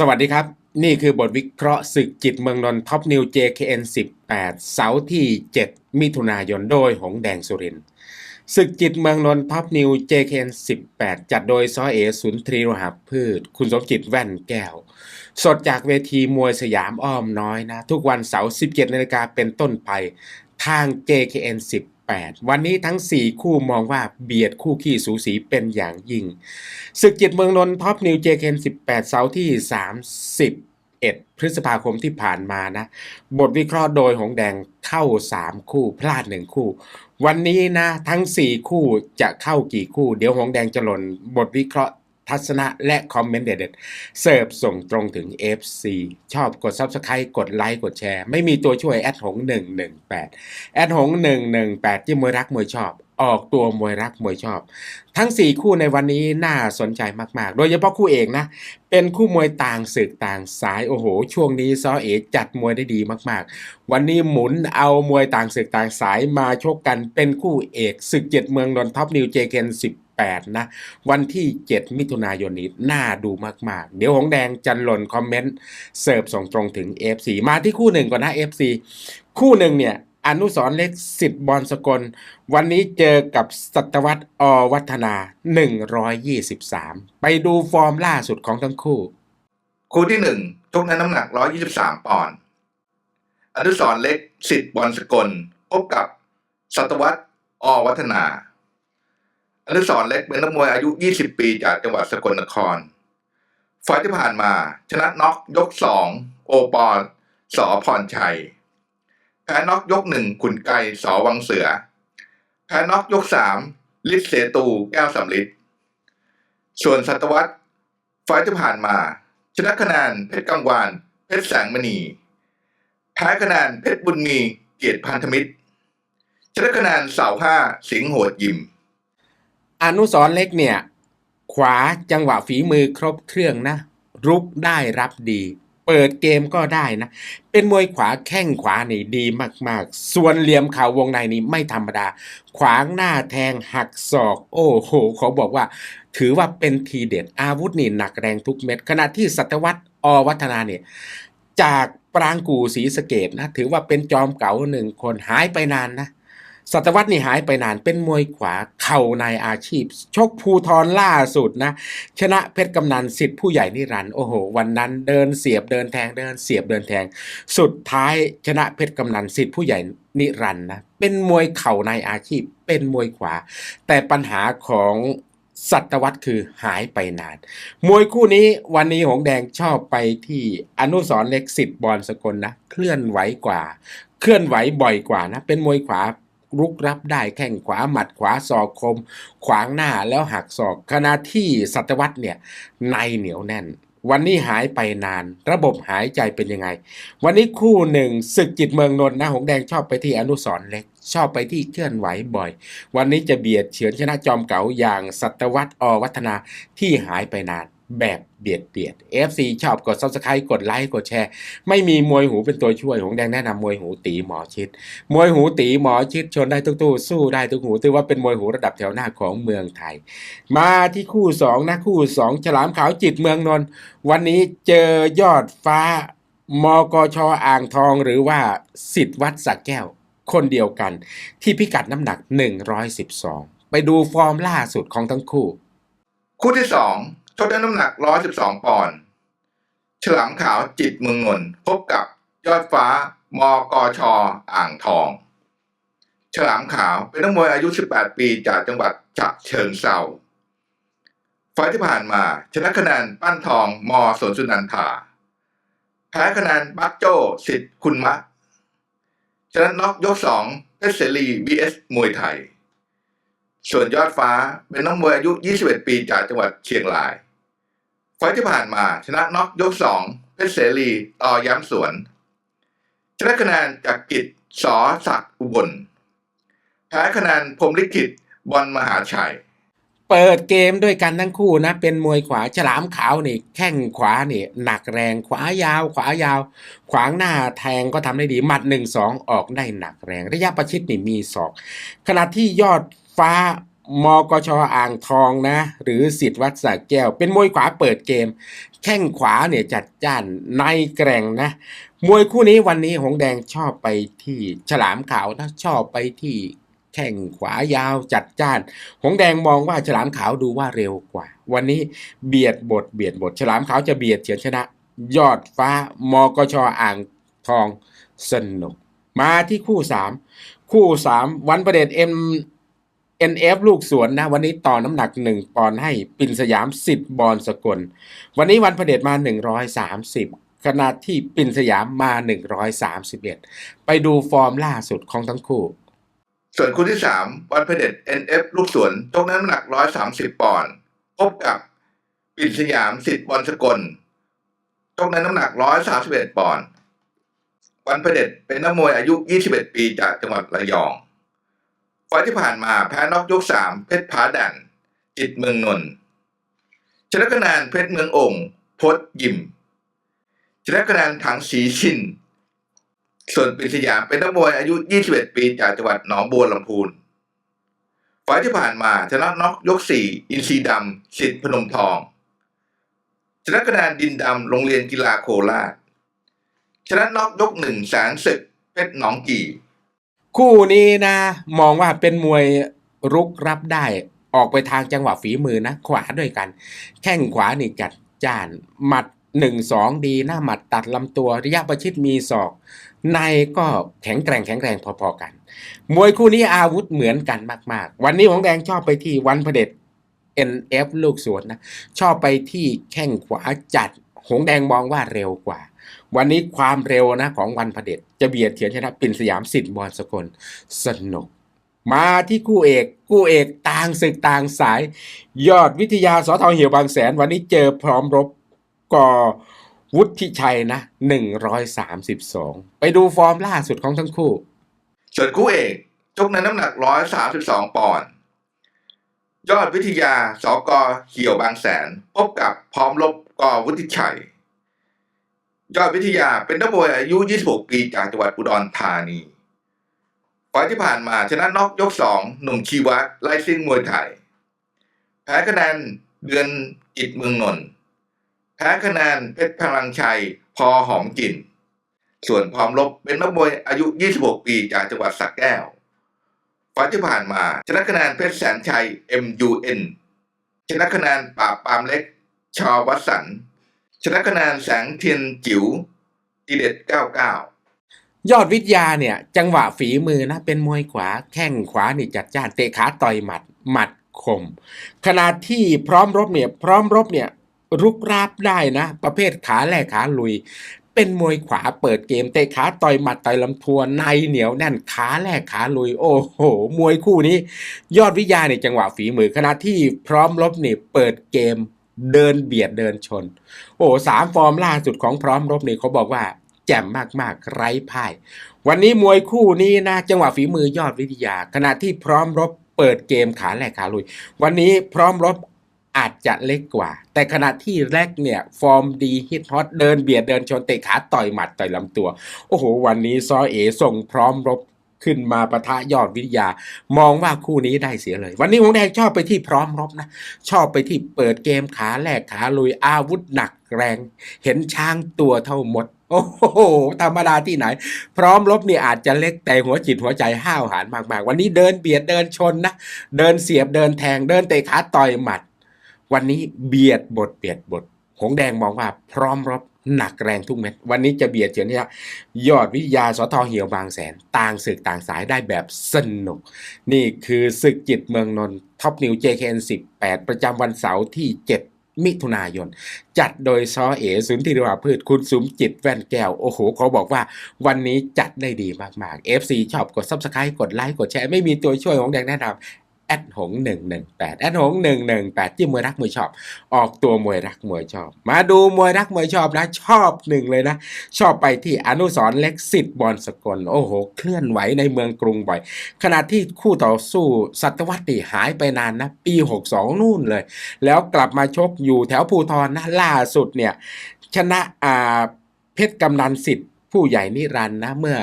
สวัสดีครับ นี่คือบทวิเคราะห์ศึกจิตเมืองนนท์ท็อปนิว JKN 18 เสาร์ที่ 7 มิถุนายนโดยหงแดงสุรินศึกจิตเมืองนนท์ท็อปนิว JKN 18 จัดโดยซอเอสุนทรีโรหะพืช คุณสมจิตแว่นแก้ว สดจากเวทีมวยสยามอ้อมน้อยนะ ทุกวันเสาร์ 17 นาฬิกาเป็นต้นไป ทาง JKN 18 วันนี้ทั้ง 4 คู่มองว่าเบียดคู่ขี้สูสีเป็นอย่างยิ่งศึกจิตเมืองนนท์ท็อปนิวเจเคน18 เสาร์ที่ 31 พฤษภาคมที่ผ่านมานะ บทวิเคราะห์โดยหงแดงเข้า 3 คู่พลาด 1 คู่ วันนี้นะ ทั้ง 4 คู่จะเข้ากี่คู่ เดี๋ยวหงแดงจะหล่นบทวิเคราะห์ ทัศนะและคอมเมนต์เด็ดๆเสิร์ฟส่งตรงถึง FC ชอบกด Subscribe กดไลค์กดแชร์ ไม่มีตัวช่วยแอดหง118แอดหง118 ที่มวยรักมวยชอบ ออกตัวมวยรักมวยชอบ ทั้ง 4 คู่ในวันนี้น่าสนใจมากๆ โดยเฉพาะคู่เอกนะ เป็นคู่มวยต่างศึกต่างสายโอ้โห ช่วงนี้ซอเอจัดมวยได้ดีมากๆ วันนี้หมุนเอามวยต่างศึกต่างสายมาชกกันเป็นคู่เอกศึกเจ็ดเมืองนนท็อปนิวเจเกน 8 นะ วันที่ 7 มิถุนายนนี้น่าดูมาก ๆ เดี๋ยวหงแดงจันหล่นคอมเมนต์ เสิร์ฟส่งตรงถึง FC มาที่คู่หนึ่งก่อนนะ FC คู่หนึ่งเนี่ยอนุสรเล็กสิทธิ์บอลสกล วันนี้เจอกับสัตวัตอวัฒนา 123 ไปดูฟอร์มล่าสุดของทั้งคู่ คู่ที่หนึ่งชกในน้ำหนัก 123 ปอนด์อนุสรเล็กสิทธิ์บอลสกล พบกับสัตวัตอวัฒนา อนุสรเล็กเป็นนักมวยอายุ 20 ปีจากจังหวัดสกลนครไฟล์ที่ผ่านมา ชนะน็อกยก2โอปอลสอพรชัย แพ้น็อกยกหนึ่งขุนไก่สอวังเสือ แพ้น็อกยกสามลิศเสตูแก้วสำลิดส่วนสัตวัตไฟล์ที่ผ่านมา ชนะคะแนนเพชรกังวานเพชรแสงมณี แพ้คะแนนเพชรบุญมีเกียรติพันธมิตร ชนะคะแนนเสาห้าสิงห์โหดยิม อนุสรเล็กเนี่ย ขวาจังหวะฝีมือครบเครื่องนะ รุกได้รับดี เปิดเกมก็ได้นะ เป็นมวยขวาแข้งขวานี่ดีมากๆ ส่วนเหลี่ยมข่าววงในนี่ไม่ธรรมดา ขวางหน้าแทงหักศอก โอ้โหเขาบอกว่า ถือว่าเป็นทีเด็ดอาวุธนี่หนักแรงทุกเม็ด ขณะที่สัตวัตอวัฒนาเนี่ยจากปรางกูศรีสเกดนะ ถือว่าเป็นจอมเก๋าหนึ่งคนหายไปนานนะ สัตวัตนี่หายไปนานเป็นมวยขวาเข่าในอาชีพ ชกภูทรล่าสุดนะ ชนะเพชรกำนันสิทธิ์ผู้ใหญ่นิรันดร์โอ้โห วันนั้นเดินเสียบเดินแทงเดินเสียบเดินแทง สุดท้ายชนะเพชรกำนันสิทธิ์ผู้ใหญ่นิรันดร์นะเป็นมวยเข่าในอาชีพ เป็นมวยขวา แต่ปัญหาของสัตวัตคือหายไปนาน มวยคู่นี้วันนี้หงแดงชอบไปที่อนุสรเล็กสิทธิ์บอลสกลนะ เคลื่อนไหวกว่า เคลื่อนไหวบ่อยกว่านะ เป็นมวยขวา รุกรับได้แข้งขวาหมัดขวาศอกคม ขวางหน้าแล้วหักศอกขณะที่สัตวัตเนี่ยในเหนียวแน่น วันนี้หายไปนาน ระบบหายใจเป็นยังไง วันนี้คู่หนึ่งศึกจิตเมืองนนท์นะหงแดงชอบไปที่อนุสรเล็กชอบไปที่เคลื่อนไหวบ่อย วันนี้จะเบียดเฉือนชนะจอมเก๋าอย่างสัตวัตอวัฒนาที่หายไปนาน แบบเบียดเบียด FC ชอบกด Subscribe กดไลค์กดแชร์ ไม่มีมวยหูเป็นตัวช่วยหงแดงแนะนำมวยหูตีหมอชิด มวยหูตีหมอชิดชนได้ทุกตู้สู้ได้ทุกหูถือว่าเป็นมวยหูระดับแถวหน้าของเมืองไทย มาที่คู่สองนะคู่สองฉลามขาวจิตเมืองนนท์วันนี้เจอยอดฟ้ามกชอ่างทองหรือว่าสิทธิวัดสักแก้ว คนเดียวกัน ที่พิกัดน้ำหนัก 112 ไปดูฟอร์มล่าสุดของทั้งคู่ คู่ที่สอง ชกในน้ำหนัก 112 ปอนด์ฉลามขาวจิตเมืองนนท์พบกับยอดฟ้ามกชอ่างทอง ฉลามขาวเป็นนักมวยอายุ 18 ปีจากจังหวัดฉะเชิงเซาไฟที่ผ่านมาชนะคะแนนปั้นทองมสวนสุนันทาแพ้คะแนนบักโจสิทธิ์คุณมะชนะน็อกยกสองเพชรเสรี vs มวยไทย ส่วนยอดฟ้าเป็นนักมวยอายุ 21 ปีจากจังหวัดเชียงราย ไฟที่ผ่านมาชนะน็อกยกสองเพชรเสรีต่อย้ำสวน ชนะคะแนนจากกิจสอศักอุบล แพ้คะแนนพรมลิขิตบอลมหาชัย เปิดเกมด้วยกันทั้งคู่นะ เป็นมวยขวาฉลามขาวนี่แข้งขวานี่หนักแรงขวายาว ขวายาว ขวางหน้าแทงก็ทำได้ดีหมัดหนึ่งสองออกได้หนักแรง ระยะประชิดนี่มีศอก ขณะที่ยอดฟ้า มกชอ่างทองนะ หรือสิทธิ์วัดสระแก้ว เป็นมวยขวาเปิดเกม แข้งขวาเนี่ยจัดจ้านในแกร่งนะ มวยคู่นี้วันนี้หงแดงชอบไปที่ฉลามขาวนะชอบไปที่แข้งขวายาวจัดจ้าน หงแดงมองว่าฉลามขาวดูว่าเร็วกว่า วันนี้เบียดบทเบียดบท ฉลามขาวจะเบียดเฉียนชนะ ยอดฟ้ามกชอ่างทองสนุก มาที่คู่สามคู่สามวันประเด็จเอ็ม NF ลูกสวนนะ วันนี้ต่อน้ำหนักหนึ่งปอนให้ปินสยามสิทธิ์บอลสกล วันนี้วันประเด็จมา 130 ขณะที่ปินสยามมา 131 ไปดูฟอร์มล่าสุดของทั้งคู่ ส่วนคู่ที่สามวันพเด็จ NF ลูกสวนชกน้ำหนัก 130 ปอนด์พบกับปินสยามสิทธิ์บอลสกลชกนน้ำหนัก 131 ปอนด์วันพเด็จเป็นนักมวยอายุ 21 ปีจากจังหวัดระยอง ไฟที่ผ่านมาแพ้น็อกยก 3 เพชรผาดันจิตเมืองนนท์ชนะคะแนนเพชรเมืององค์พดยิมชนะคะแนนถังสีชินส่วนปิสยามเป็นนักมวยอายุ 21 ปีจากจังหวัดหนองบัวลำพูนไฟที่ผ่านมาชนะน็อกยก 4 อินทรีดำสิทธิ์พนมทอง ชนะคะแนนดินดำโรงเรียนกีฬาโคราชชนะน็อกยกหนึ่งแสนศึกเพชรหนองกี่ คู่นี้นะ มองว่าเป็นมวยรุกรับได้ ออกไปทางจังหวะฝีมือนะ ขวาด้วยกัน แข้งขวานี่จัดจ้าน หมัดหนึ่งสองดีหน้าหมัดตัดลำตัวระยะประชิดมีศอก ในก็แข็งแกร่งแข็งแรงพอๆกัน มวยคู่นี้อาวุธเหมือนกันมาก ๆ วันนี้ของแดงชอบไปที่วันพเด็จ NF ลูกสวนนะ ชอบไปที่แข้งขวาจัด หงแดงมองว่าเร็วกว่า วันนี้ความเร็วนะของวันพเด็จจะเบียดเถียนชนะปินสยามสิทธิ์บอลสกลสนุก มาที่คู่เอกคู่เอกต่างศึกต่างสาย ยอดวิทยาสอทอเหี่ยวบางแสน วันนี้เจอพร้อมรบกอวุฒิชัยนะ132 ไปดูฟอร์มล่าสุดของทั้งคู่ส่วนคู่เอกชกในน้ำหนัก 132 ปอนด์ยอดวิทยาสกเขียวบางแสน พบกับพร้อมลบ กอวุฒิชัย ยอดวิทยาเป็นนักมวยอายุ 26 ปีจากจังหวัดอุดรธานีไฟที่ผ่านมาชนะน็อกยก 2 หนุ่มชีวะไล่ซิ่งมวยไทย แพ้คะแนนเดือนจิตเมืองนนท์แพ้คะแนนเพชรพลังชัยพอหอมกลิ่น ส่วนพร้อมลบเป็นนักมวยอายุ 26 ปีจากจังหวัดสระแก้วไฟที่ผ่านมาชนะคะแนนเพชรแสนชัย MUN ชนะคะแนนปราบปามเล็ก ชอวัสัน ชนะคะแนนแสงเทียนจิ๋วทีเด็ด 99 ยอดวิทยาเนี่ย จังหวะฝีมือนะ เป็นมวยขวาแข้งขวานี่จัดจ้านเตะขาต่อยหมัดหมัดคม ขณะที่พร้อมรบเนี่ย พร้อมรบเนี่ยรุกราบได้นะ ประเภทขาแลกขาลุย เป็นมวยขวาเปิดเกมเตะขาต่อยหมัดต่อยลำตัวในเหนียวแน่นขาแลกขาลุย โอ้โห มวยคู่นี้ ยอดวิทยาเนี่ยจังหวะฝีมือขณะที่พร้อมรบเนี่ยเปิดเกม เดินเบียดเดินชน โอ้สามฟอร์มล่าสุดของพร้อมรบเนี่ยเขาบอกว่าแจ่มมากๆ ไร้พ่าย วันนี้มวยคู่นี้นะ จังหวะฝีมือยอดวิทยา ขณะที่พร้อมรบเปิดเกมขาแหลกขาลุย วันนี้พร้อมรบอาจจะเล็กกว่า แต่ขณะที่แรกเนี่ย ฟอร์มดีฮิตฮอตเดินเบียดเดินชนเตะขาต่อยหมัดต่อยลำตัว โอ้โห วันนี้ซอเอส่งพร้อมรบ ขึ้นมาปะทะยอดวิทยา มองว่าคู่นี้ได้เสียเลย วันนี้หงแดงชอบไปที่พร้อมรบนะ ชอบไปที่เปิดเกมขาแหลกขาลุยอาวุธหนักแรง เห็นช้างตัวเท่าหมด โอ้โหธรรมดาที่ไหน พร้อมรบนี่อาจจะเล็กแต่หัวจิตหัวใจห้าวหาญมากๆ วันนี้เดินเบียดเดินชนนะ เดินเสียบเดินแทงเดินเตะขาต่อยหมัด วันนี้เบียดบทเบียดบทหงแดงมองว่าพร้อมรบ หนักแรงทุกเม็ด วันนี้จะเบียดเฉียนเนี่ยยอดวิทยาสทเหี่ยวบางแสน ต่างศึกต่างสายได้แบบสนุก นี่คือศึกจิตเมืองนนท์ท็อปนิว JKN 18 ประจำวันเสาร์ที่ 7มิถุนายน จัดโดยซอเอศูนย์ธีรวาพืชคุณสุมจิตแว่นแก้ว โอ้โหเขาบอกว่าวันนี้จัดได้ดีมากๆ FC ชอบกด Subscribe กดไลค์กดแชร์ ไม่มีตัวช่วยของแดงแนะนำ แอดหงหนึ่งหนึ่งแปดแอดหงหนึ่งหนึ่งแปดที่มวยรักมวยชอบ ออกตัวมวยรักมวยชอบ มาดูมวยรักมวยชอบนะ ชอบหนึ่งเลยนะ ชอบไปที่อนุสรเล็กสิทธิ์บอลสกล โอ้โห เคลื่อนไหวในเมืองกรุงบ่อย ขณะที่คู่ต่อสู้สัตวัตนี่หายไปนานนะ ปี 62 นู่นเลย แล้วกลับมาชกอยู่แถวภูทรนะล่าสุดเนี่ย ชนะอ่าเพชรกำนันสิทธิ์ผู้ใหญ่นิรันนะเมื่อ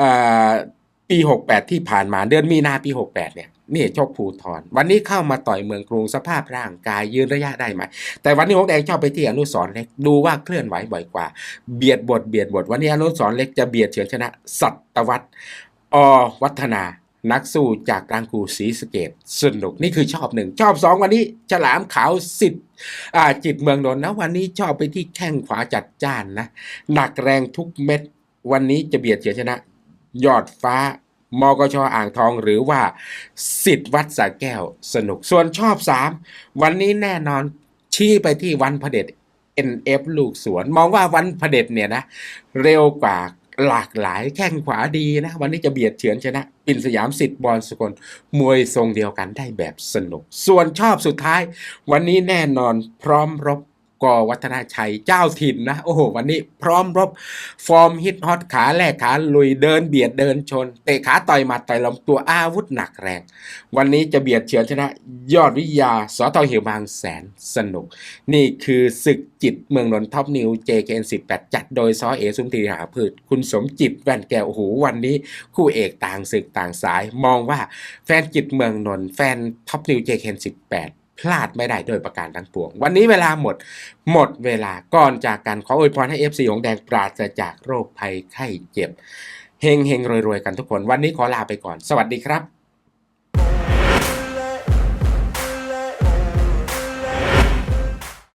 อา ปี 68 ที่ผ่านมาเดือนมีนาปี 68 เนี่ยนี่ชกภูทรวันนี้เข้ามาต่อยเมืองกรุงสภาพร่างกายยืนระยะได้ไหม แต่วันนี้หงแดงชอบไปที่อนุสรเล็กดูว่าเคลื่อนไหวบ่อยกว่า เบียดบทเบียดบท วันนี้อนุสรเล็กจะเบียดเฉือนชนะ สัตวัตอวัฒนานักสู้จากกลางกูศรีสเกดสนุกนี่คือชอบหนึ่งชอบสองวันนี้ ฉลามขาวสิทธิ์จิตเมืองนนท์นะวันนี้ชอบไปที่แข้งขวาจัดจ้านนะหนักแรงทุกเม็ดวันนี้จะเบียดเฉือนชนะ ยอดฟ้ามกชอ่างทองหรือว่าสิทธิ์วัดสาแก้วสนุกส่วนชอบสามวันนี้แน่นอนชี้ไปที่วันพเด็จ NF ลูกสวน มองว่าวันพเด็จเนี่ยนะ เร็วกว่าหลากหลายแข้งขวาดีนะ วันนี้จะเบียดเฉือนชนะ ปินสยามสิทธิ์บอลสกลมวยทรงเดียวกันได้แบบสนุก ส่วนชอบสุดท้าย วันนี้แน่นอนพร้อมรบ กอวัฒนาชัยเจ้าถิ่นนะ โอ้โห วันนี้พร้อมรบ ฟอร์มฮิตฮอตขาแรกขาลุยเดินเบียดเดินชน เตะขาต่อยหมัดต่อยลำตัวอาวุธหนักแรง วันนี้จะเบียดเฉือนชนะ ยอดวิทยาสอตอเหี่ยวบางแสนสนุก นี่คือศึกจิตเมืองนนท์ท็อปนิว JKN18 จัดโดยซอเอสุนทรีหาพืช คุณสมจิตแว่นแก้วโอ้โหวันนี้ คู่เอกต่างศึกต่างสาย มองว่าแฟนจิตเมืองนนท์แฟนท็อปนิว JKN18 พลาดไม่ได้โดยประการทั้งปวง วันนี้เวลาหมด หมดเวลาก่อนจากกันขออวยพรให้ FC ของแดงปราศจากโรคภัยไข้เจ็บเฮงเฮงรวยๆ กันทุกคน วันนี้ขอลาไปก่อน สวัสดีครับ